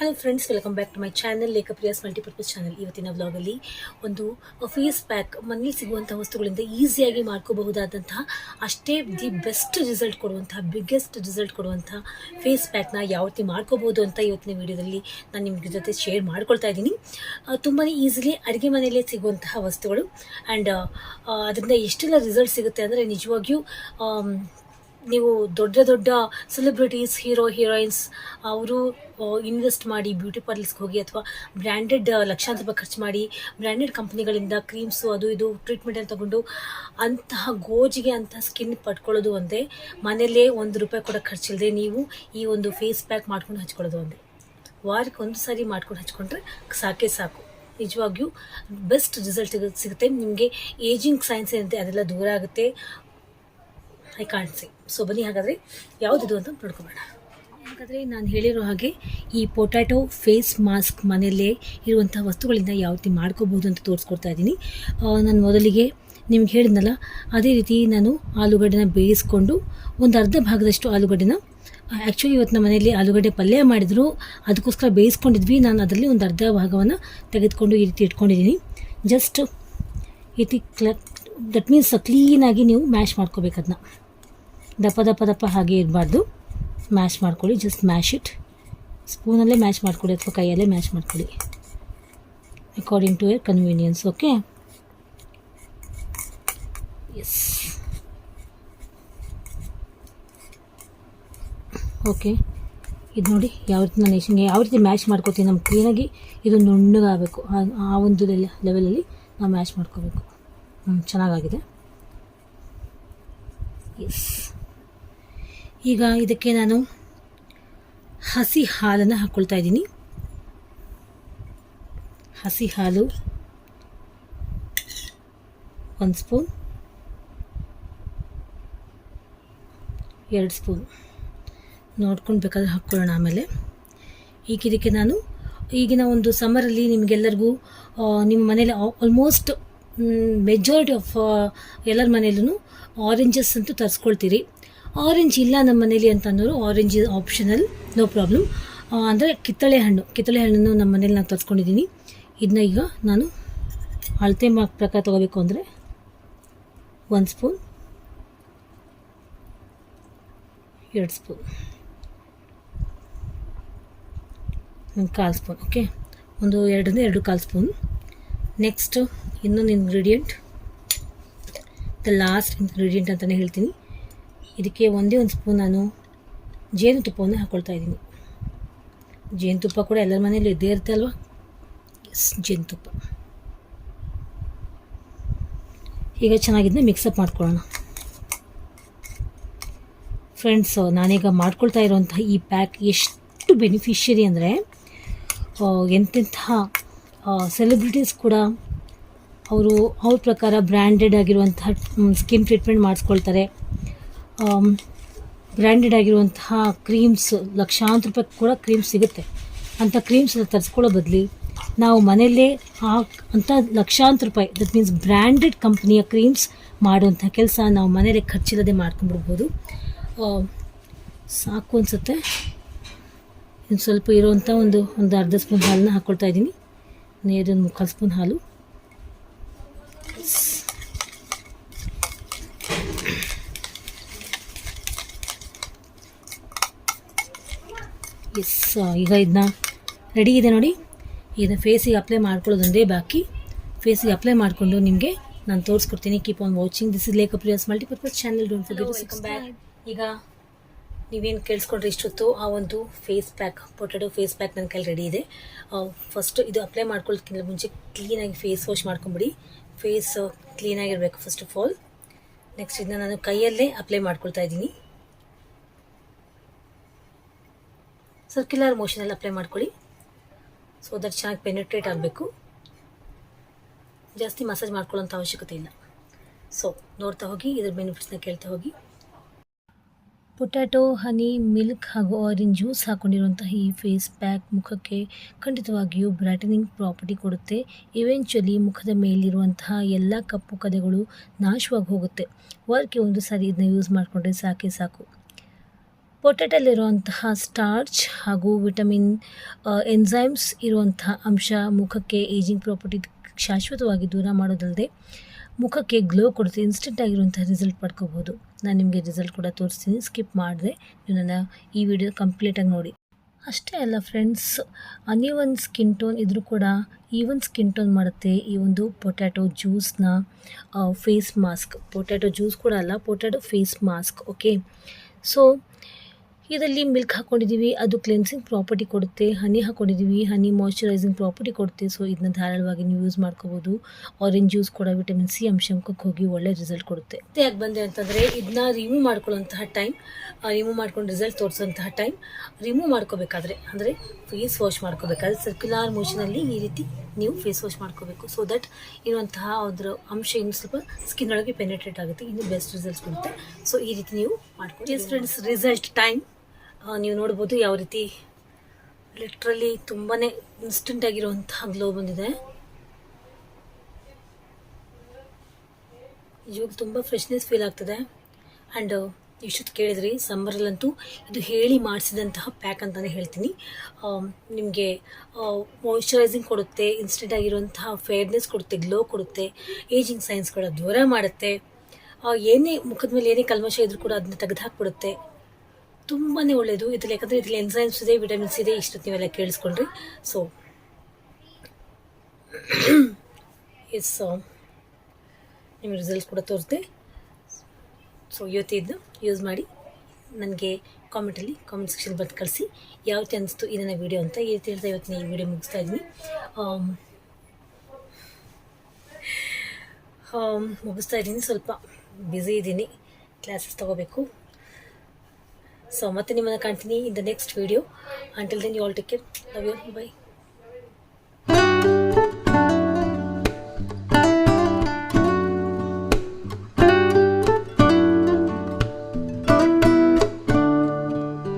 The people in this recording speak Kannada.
Hello friends welcome back to my channel Lekhapriyas multipurpose channel ಇವತ್ತಿನ ವ್ಲಾಗಲ್ಲಿ ಒಂದು ಫೇಸ್ ಪ್ಯಾಕ್ ಮನೇಲಿ ಸಿಗುವಂಥ ವಸ್ತುಗಳಿಂದ ಈಸಿಯಾಗಿ ಮಾಡ್ಕೋಬಹುದಾದಂತಹ ಅಷ್ಟೇ ದಿ ಬೆಸ್ಟ್ ರಿಸಲ್ಟ್ ಕೊಡುವಂತಹ ಬಿಗ್ಗೆಸ್ಟ್ ರಿಸಲ್ಟ್ ಕೊಡುವಂತಹ ಫೇಸ್ ಪ್ಯಾಕ್ನ ಯಾವ ರೀತಿ ಮಾಡ್ಕೋಬಹುದು ಅಂತ ಇವತ್ತಿನ ವಿಡಿಯೋದಲ್ಲಿ ನಾನು ನಿಮ್ಮ ಜೊತೆ ಶೇರ್ ಮಾಡ್ಕೊಳ್ತಾ ಇದ್ದೀನಿ. ತುಂಬಾ ಈಸಿಲಿ ಅಡುಗೆ ಮನೆಯಲ್ಲೇ ಸಿಗುವಂತಹ ವಸ್ತುಗಳು. ಆ್ಯಂಡ್ ಅದರಿಂದ ಎಷ್ಟೆಲ್ಲ ರಿಸಲ್ಟ್ ಸಿಗುತ್ತೆ ಅಂದರೆ ನಿಜವಾಗಿಯೂ ನೀವು ದೊಡ್ಡ ದೊಡ್ಡ ಸೆಲೆಬ್ರಿಟೀಸ್ ಹೀರೋ ಹೀರೋಯಿನ್ಸ್ ಅವರು ಇನ್ವೆಸ್ಟ್ ಮಾಡಿ ಬ್ಯೂಟಿ ಪಾರ್ಲರ್ಸ್ಗೆ ಹೋಗಿ ಅಥವಾ ಬ್ರ್ಯಾಂಡೆಡ್ ಲಕ್ಷಾಂತರ ರೂಪಾಯಿ ಖರ್ಚು ಮಾಡಿ ಬ್ರ್ಯಾಂಡೆಡ್ ಕಂಪ್ನಿಗಳಿಂದ ಕ್ರೀಮ್ಸು ಅದು ಇದು ಟ್ರೀಟ್ಮೆಂಟನ್ನು ತಗೊಂಡು ಅಂತಹ ಗೋಜಿಗೆ ಅಂತಹ ಸ್ಕಿನ್ ಪಡ್ಕೊಳ್ಳೋದು ಒಂದೇ. ಮನೆಯಲ್ಲೇ ಒಂದು ರೂಪಾಯಿ ಕೂಡ ಖರ್ಚಿಲ್ಲದೆ ನೀವು ಈ ಒಂದು ಫೇಸ್ ಪ್ಯಾಕ್ ಮಾಡ್ಕೊಂಡು ಹಚ್ಕೊಳ್ಳೋದು ಒಂದೇ. ವಾರಕ್ಕೆ ಒಂದು ಸಾರಿ ಮಾಡ್ಕೊಂಡು ಹಚ್ಕೊಂಡ್ರೆ ಸಾಕೇ ಸಾಕು. ನಿಜವಾಗಿಯೂ ಬೆಸ್ಟ್ ರಿಸಲ್ಟ್ ಸಿಗುತ್ತೆ. ನಿಮಗೆ ಏಜಿಂಗ್ ಸೈನ್ಸ್ ಏನಿದೆ ಅದೆಲ್ಲ ದೂರ ಆಗುತ್ತೆ. ಐ ಕಾಂಟ್ ಸಿ ಸೊ ಬನ್ನಿ ಹಾಗಾದರೆ ಯಾವುದಿದು ಅಂತ ನೋಡ್ಕೊಬೇಡ. ಹಾಗಾದರೆ ನಾನು ಹೇಳಿರೋ ಹಾಗೆ ಈ ಪೊಟ್ಯಾಟೊ ಫೇಸ್ ಮಾಸ್ಕ್ ಮನೆಯಲ್ಲೇ ಇರುವಂಥ ವಸ್ತುಗಳಿಂದ ಯಾವ ರೀತಿ ಮಾಡ್ಕೋಬೋದು ಅಂತ ತೋರಿಸ್ಕೊಡ್ತಾ ಇದ್ದೀನಿ ನಾನು ಮೊದಲಿಗೆ ನಿಮ್ಗೆ ಹೇಳಿದ್ನಲ್ಲ, ಅದೇ ರೀತಿ ನಾನು ಆಲೂಗಡ್ಡೆನ ಬೇಯಿಸ್ಕೊಂಡು ಒಂದು ಅರ್ಧ ಭಾಗದಷ್ಟು ಆಲೂಗಡ್ಡೆನ ಆ್ಯಕ್ಚುಲಿ ಇವತ್ತು ನಮ್ಮ ಮನೆಯಲ್ಲಿ ಆಲೂಗಡ್ಡೆ ಪಲ್ಯ ಮಾಡಿದ್ರು ಅದಕ್ಕೋಸ್ಕರ ಬೇಯಿಸ್ಕೊಂಡಿದ್ವಿ. ನಾನು ಅದರಲ್ಲಿ ಒಂದು ಅರ್ಧ ಭಾಗವನ್ನು ತೆಗೆದುಕೊಂಡು ಈ ರೀತಿ ಇಟ್ಕೊಂಡಿದ್ದೀನಿ ಜಸ್ಟ್ ಈ ರೀತಿ ಕ್ಲ ದಟ್ ಮೀನ್ಸ್ ಕ್ಲೀನಾಗಿ ನೀವು ಮ್ಯಾಶ್ ಮಾಡ್ಕೋಬೇಕು ಅದನ್ನ ದಪ್ಪ ದಪ್ಪ ದಪ್ಪ ಹಾಗೆ ಇರಬಾರ್ದು. ಮ್ಯಾಶ್ ಮಾಡ್ಕೊಳ್ಳಿ ಜಸ್ಟ್ ಮ್ಯಾಶ್ ಇಟ್ ಸ್ಪೂನಲ್ಲೇ ಮ್ಯಾಶ್ ಮಾಡ್ಕೊಳ್ಳಿ ಅಥವಾ ಕೈಯಲ್ಲೇ ಮ್ಯಾಶ್ ಮಾಡ್ಕೊಳ್ಳಿ. According to your convenience okay yes okay ಇದು ನೋಡಿ ಯಾವ ರೀತಿ ನಾನು ಎಷ್ಟು ಯಾವ ರೀತಿ ಮ್ಯಾಶ್ ಮಾಡ್ಕೋತೀನಿ ನಮ್ಗೆ ಕ್ಲೀನಾಗಿ ಇದು ನುಣ್ಣಗಾಗಬೇಕು. ಆ- ಒಂದು ಲೆಲ್ಲ ಲೆವೆಲಲ್ಲಿ ನಾವು ಮ್ಯಾಶ್ ಮಾಡ್ಕೋಬೇಕು. ಹ್ಞೂ ಚೆನ್ನಾಗಾಗಿದೆ. ಎಸ್ ಈಗ ಇದಕ್ಕೆ ನಾನು ಹಸಿ ಹಾಲನ್ನು ಹಾಕ್ಕೊಳ್ತಾ ಇದ್ದೀನಿ. ಹಸಿ ಹಾಲು ಒಂದು ಸ್ಪೂನ್, ಎರಡು ಸ್ಪೂನ್. ನೋಡ್ಕೊಂಡು ಬೇಕಾದ್ರೆ ಹಾಕ್ಕೊಳ್ಳೋಣ ಆಮೇಲೆ. ಈಗ ಇದಕ್ಕೆ ನಾನು ಈಗಿನ ಒಂದು ಸಮ್ಮರಲ್ಲಿ ನಿಮಗೆಲ್ಲರಿಗೂ ನಿಮ್ಮ ಮನೇಲಿ ಆಲ್ಮೋಸ್ಟ್ ಮೆಜಾರಿಟಿ ಆಫ್ ಎಲ್ಲರ ಮನೆಯಲ್ಲೂ ಆರೆಂಜಸ್ ಅಂತೂ ತರಿಸ್ಕೊಳ್ತೀರಿ. ಆರೆಂಜ್ ಇಲ್ಲ ನಮ್ಮ ಮನೇಲಿ ಅಂತ ಅನ್ನೋರು orange is optional no problem ಅಂದರೆ ಕಿತ್ತಳೆ ಹಣ್ಣು, ಕಿತ್ತಳೆ ಹಣ್ಣನ್ನು ನಮ್ಮ ಮನೇಲಿ ನಾನು ತರಿಸ್ಕೊಂಡಿದ್ದೀನಿ. ಇದನ್ನ ಈಗ ನಾನು ಅಳತೆ ಮಾರ್ಕ್ ಪ್ರಕಾರ ತೊಗೋಬೇಕು ಅಂದರೆ ಒಂದು ಸ್ಪೂನ್ ಎರಡು ಸ್ಪೂನ್ ಒಂದು ಕಾಲು ಸ್ಪೂನ್ ಓಕೆ ಒಂದು ಎರಡರಿಂದ ಎರಡು ಕಾಲು ಸ್ಪೂನ್ ನೆಕ್ಸ್ಟು ಇನ್ನೊಂದು ಇಂಗ್ರೀಡಿಯೆಂಟ್ ದ ಲಾಸ್ಟ್ ಇಂಗ್ರೀಡಿಯೆಂಟ್ ಅಂತಲೇ ಹೇಳ್ತೀನಿ. ಇದಕ್ಕೆ ಒಂದೇ ಒಂದು ಸ್ಪೂನ್ ನಾನು ಜೇನುತುಪ್ಪವನ್ನು ಹಾಕ್ಕೊಳ್ತಾ ಇದ್ದೀನಿ. ಜೇನುತುಪ್ಪ ಕೂಡ ಎಲ್ಲರ ಮನೇಲಿ ಇದ್ದೇ ಇರುತ್ತೆ ಅಲ್ವಾ? ಎಸ್ ಜೇನುತುಪ್ಪ ಈಗ ಚೆನ್ನಾಗಿದ್ದನ್ನ ಮಿಕ್ಸಪ್ ಮಾಡ್ಕೊಳ್ಳೋಣ. ಫ್ರೆಂಡ್ಸ್ ನಾನೀಗ ಮಾಡ್ಕೊಳ್ತಾ ಇರುವಂತಹ ಈ ಪ್ಯಾಕ್ ಎಷ್ಟು ಬೆನಿಫಿಷಿಯರಿ ಅಂದರೆ ಎಂತೆಂತಹ ಸೆಲೆಬ್ರಿಟೀಸ್ ಕೂಡ ಅವರು ಅವ್ರ ಪ್ರಕಾರ ಬ್ರ್ಯಾಂಡೆಡ್ ಆಗಿರುವಂತಹ ಸ್ಕಿನ್ ಟ್ರೀಟ್ಮೆಂಟ್ ಮಾಡಿಸ್ಕೊಳ್ತಾರೆ. ಬ್ರ್ಯಾಂಡೆಡ್ ಆಗಿರುವಂತಹ ಕ್ರೀಮ್ಸ್ ಲಕ್ಷಾಂತರ ರೂಪಾಯಿ ಕೂಡ ಕ್ರೀಮ್ಸ್ ಸಿಗುತ್ತೆ. ಅಂಥ ಕ್ರೀಮ್ಸ್ ತರಿಸ್ಕೊಳ್ಳೋ ಬದಲಿ ನಾವು ಮನೆಯಲ್ಲೇ ಆ ಅಂಥ ಲಕ್ಷಾಂತರ ರೂಪಾಯಿ ದಟ್ ಮೀನ್ಸ್ ಬ್ರ್ಯಾಂಡೆಡ್ ಕಂಪ್ನಿಯ ಕ್ರೀಮ್ಸ್ ಮಾಡುವಂಥ ಕೆಲಸ ನಾವು ಮನೆಯಲ್ಲೇ ಖರ್ಚಿಲ್ಲದೆ ಮಾಡ್ಕೊಂಡ್ಬಿಡ್ಬೋದು. ಸಾಕು ಅನಿಸುತ್ತೆ. ಇನ್ನು ಸ್ವಲ್ಪ ಇರುವಂಥ ಒಂದು ಒಂದು ಅರ್ಧ ಸ್ಪೂನ್ ಹಾಲನ್ನ ಹಾಕ್ಕೊಳ್ತಾ ಇದ್ದೀನಿ. ನೀರಿನ ಮುಕ್ಕಾಲು ಸ್ಪೂನ್ ಹಾಲು. ಎಸ್ ಈಗ ಇದನ್ನ ರೆಡಿ ಇದೆ ನೋಡಿ. ಇದನ್ನ ಫೇಸಿಗೆ ಅಪ್ಲೈ ಮಾಡ್ಕೊಳ್ಳೋದೊಂದೇ ಬಾಕಿ. ಫೇಸಿಗೆ ಅಪ್ಲೈ ಮಾಡಿಕೊಂಡು ನಿಮಗೆ ನಾನು ತೋರಿಸ್ಕೊಡ್ತೀನಿ. Keep on watching this is Lekhapriyas multipurpose channel don't forget ಈಗ ನೀವೇನು ಕೇಳಿಸ್ಕೊಂಡ್ರೆ ಇಷ್ಟೊತ್ತು ಆ ಒಂದು face pack potato face pack ನನ್ನ ಕೈಲಿ ರೆಡಿ ಇದೆ. ಫಸ್ಟ್ ಇದು ಅಪ್ಲೈ ಮಾಡ್ಕೊಳ್ಳೋದಕ್ಕಿಂತ ಮುಂಚೆ ಕ್ಲೀನಾಗಿ ಫೇಸ್ ವಾಶ್ ಮಾಡ್ಕೊಂಬಿಡಿ. ಫೇಸ್ ಕ್ಲೀನಾಗಿರಬೇಕು ಫಸ್ಟ್ ಆಫ್ ಆಲ್ ನೆಕ್ಸ್ಟ್ ಇದನ್ನ ನಾನು ಕೈಯಲ್ಲೇ ಅಪ್ಲೈ ಮಾಡ್ಕೊಳ್ತಾ ಇದ್ದೀನಿ. ಸರ್ಕ್ಯುಲರ್ ಮೋಷನಲ್ಲಿ ಅಪ್ಲೈ ಮಾಡ್ಕೊಳ್ಳಿ. ಸೊ ದಟ್ ಚೆನ್ನಾಗಿ ಪೆನಿಟ್ರೇಟ್ ಆಗಬೇಕು. ಜಾಸ್ತಿ ಮಸಾಜ್ ಮಾಡ್ಕೊಳ್ಳೋಂಥ ಅವಶ್ಯಕತೆ ಇಲ್ಲ. ಸೊ ನೋಡ್ತಾ ಹೋಗಿ, ಇದ್ರ ಬೆನಿಫಿಟ್ಸ್ನ ಕೇಳ್ತಾ ಹೋಗಿ. ಪೊಟ್ಯಾಟೊ ಹನಿ ಮಿಲ್ಕ್ ಹಾಗೂ ಆರೆಂಜ್ ಜ್ಯೂಸ್ ಹಾಕೊಂಡಿರುವಂತಹ ಈ ಫೇಸ್ ಪ್ಯಾಕ್ ಮುಖಕ್ಕೆ ಖಂಡಿತವಾಗಿಯೂ ಬ್ರೈಟನಿಂಗ್ ಪ್ರಾಪರ್ಟಿ ಕೊಡುತ್ತೆ. ಇವೆಂಚುಲಿ ಮುಖದ ಮೇಲಿರುವಂತಹ ಎಲ್ಲ ಕಪ್ಪು ಕದೆಗಳು ನಾಶವಾಗಿ ಹೋಗುತ್ತೆ. ವಾರಕ್ಕೆ ಒಂದು ಸಾರಿ ಇದನ್ನ ಯೂಸ್ ಮಾಡಿಕೊಂಡ್ರೆ ಸಾಕೇ ಸಾಕು. ಪೊಟ್ಯಾಟೋಲಿರುವಂತಹ ಸ್ಟಾರ್ಚ್ ಹಾಗೂ ವಿಟಮಿನ್ ಎನ್ಸೈಮ್ಸ್ ಇರುವಂತಹ ಅಂಶ ಮುಖಕ್ಕೆ ಏಜಿಂಗ್ ಪ್ರಾಪರ್ಟಿ ಶಾಶ್ವತವಾಗಿ ದೂರ ಮಾಡೋದಲ್ಲದೆ ಮುಖಕ್ಕೆ ಗ್ಲೋ ಕೊಡುತ್ತೆ ಇನ್ಸ್ಟೆಂಟ್ ಆಗಿರುವಂತಹ ರಿಸಲ್ಟ್ ಪಡ್ಕೋಬೋದು ನಾನು ನಿಮಗೆ ರಿಸಲ್ಟ್ ಕೂಡ ತೋರಿಸ್ತೀನಿ ಸ್ಕಿಪ್ ಮಾಡಿದೆ. ನೀವು ನನ್ನ ಈ ವಿಡಿಯೋ ಕಂಪ್ಲೀಟಾಗಿ ನೋಡಿ. ಅಷ್ಟೇ ಅಲ್ಲ ಫ್ರೆಂಡ್ಸ್ ಅನಿವನ್ ಸ್ಕಿನ್ ಟೋನ್ ಇದ್ರೂ ಕೂಡ ಈವನ್ ಸ್ಕಿನ್ ಟೋನ್ ಮಾಡುತ್ತೆ, ಈ ಒಂದು ಪೊಟ್ಯಾಟೊ ಜ್ಯೂಸ್ನ ಫೇಸ್ ಮಾಸ್ಕ್ ಪೊಟ್ಯಾಟೊ ಜ್ಯೂಸ್ ಕೂಡ ಅಲ್ಲ potato face mask okay so ಇದರಲ್ಲಿ ಮಿಲ್ಕ್ ಹಾಕ್ಕೊಂಡಿದ್ದೀವಿ ಅದು ಕ್ಲೆನ್ಸಿಂಗ್ ಪ್ರಾಪರ್ಟಿ ಕೊಡುತ್ತೆ ಹನಿ ಹಾಕ್ಕೊಂಡಿದ್ದೀವಿ ಹನಿ ಮಾಯಶ್ಚರೈಸಿಂಗ್ ಪ್ರಾಪರ್ಟಿ ಕೊಡುತ್ತೆ ಸೊ ಇದನ್ನ ಧಾರಾಳವಾಗಿ ನೀವು ಯೂಸ್ ಮಾಡ್ಕೋಬೋದು. ಆರೆಂಜ್ ಜ್ಯೂಸ್ ಕೂಡ ವಿಟಮಿನ್ ಸಿ ಅಂಶ ಮುಖಕ್ಕೆ ಹೋಗಿ ಒಳ್ಳೆ ರಿಸಲ್ಟ್ ಕೊಡುತ್ತೆ. ಯಾಕೆ ಬಂದೆ ಅಂತಂದರೆ ಇದನ್ನ ರಿಮೂವ್ ಮಾಡ್ಕೊಳ್ಳೋಂತಹ ಟೈಮ್ ರಿಮೂವ್ ಮಾಡ್ಕೊಂಡು ರಿಸಲ್ಟ್ ತೋರಿಸೋಂತಹ ಟೈಮ್ ರಿಮೂವ್ ಮಾಡ್ಕೋಬೇಕಾದ್ರೆ, ಅಂದರೆ ಫೇಸ್ ವಾಶ್ ಮಾಡ್ಕೋಬೇಕಾದ್ರೆ ಸರ್ಕ್ಯುಲರ್ ಮೋಷನಲ್ಲಿ ಈ ರೀತಿ ನೀವು ಫೇಸ್ ವಾಶ್ ಮಾಡ್ಕೋಬೇಕು. ಸೊ ದಟ್ ಇರುವಂತಹ ಅದರ ಅಂಶ ಇನ್ನು ಸ್ವಲ್ಪ ಸ್ಕಿನ್ ಒಳಗೆ ಪೆನೆಟ್ರೇಟ್ ಆಗುತ್ತೆ, ಇನ್ನು ಬೆಸ್ಟ್ ರಿಸಲ್ಟ್ಸ್ ಕೊಡುತ್ತೆ. ಸೊ ಈ ರೀತಿ ನೀವು ಮಾಡ್ಕೊಳ್ಳಿ ಫ್ರೆಂಡ್ಸ್ ರಿಸಲ್ಟ್ ಟೈಮ್ ನೀವು ನೋಡ್ಬೋದು ಯಾವ ರೀತಿ ಲಿಟ್ರಲಿ ತುಂಬಾ ಇನ್ಸ್ಟೆಂಟ್ ಆಗಿರುವಂತಹ ಗ್ಲೋ ಬಂದಿದೆ. ಇವಾಗ ತುಂಬ ಫ್ರೆಶ್ನೆಸ್ ಫೀಲ್ ಆಗ್ತದೆ. ಆ್ಯಂಡ್ ಇಷ್ಟೊತ್ತು ಕೇಳಿದ್ರಿ ಸಮ್ಮರಲ್ಲಂತೂ ಇದು ಹೇಳಿ ಮಾಡಿಸಿದಂತಹ ಪ್ಯಾಕ್ ಅಂತಲೇ ಹೇಳ್ತೀನಿ. ನಿಮಗೆ ಮಾಯಿಶ್ಚರೈಸಿಂಗ್ ಕೊಡುತ್ತೆ ಇನ್ಸ್ಟೆಂಟ್ ಆಗಿರುವಂತಹ ಫೇರ್ನೆಸ್ ಕೊಡುತ್ತೆ ಗ್ಲೋ ಕೊಡುತ್ತೆ ಏಜಿಂಗ್ ಸೈನ್ಸ್ಗಳ ದೂರ ಮಾಡುತ್ತೆ. ಏನೇ ಮುಖದ ಮೇಲೆ ಏನೇ ಕಲ್ಮಶ ಇದ್ರೂ ಕೂಡ ಅದನ್ನ ತೆಗೆದು ಹಾಕ್ಬಿಡುತ್ತೆ. ತುಂಬಾ ಒಳ್ಳೆಯದು ಇದ್ರಲ್ಲಿ ಯಾಕಂದರೆ ಇದ್ರಲ್ಲಿ ಎನ್ಸೈಮ್ಸ್ ಇದೆ ವಿಟಮಿನ್ಸ್ ಇದೆ ಇಷ್ಟೊತ್ತು ನೀವೆಲ್ಲ ಕೇಳಿಸ್ಕೊಂಡ್ರಿ. ಸೊ ಎಸ್ ನಿಮ್ಮ ರಿಸಲ್ಟ್ ಕೂಡ ತೋರಿಸಿದೆ. ಸೊ ಇವತ್ತಿದ್ದು ಯೂಸ್ ಮಾಡಿ ನನಗೆ ಕಾಮೆಂಟಲ್ಲಿ ಕಾಮೆಂಟ್ ಸೆಕ್ಷನ್ ಬರ್ದು ಕಳಿಸಿ. ಯಾವ ರೀತಿ ಅನಿಸ್ತು ಈ ವೀಡಿಯೋ ಅಂತ ಈ ರೀತಿ ಹೇಳ್ತಾ ಇವತ್ತಿನ ಈ ವಿಡಿಯೋ ಮುಗಿಸ್ತಾ ಇದ್ದೀನಿ. ಆಮ್, ಆಮ್, ಮುಗಿಸ್ತಾ ಇದ್ದೀನಿ. ಸ್ವಲ್ಪ ಬ್ಯುಸಿ ಇದ್ದೀನಿ. ಕ್ಲಾಸಸ್ ತೊಗೋಬೇಕು. ಸೊ ಮತ್ತೆ ನಿಮ್ಮನ್ನು ಕಾಣ್ತೀನಿ in the next video until then you all take care love you bye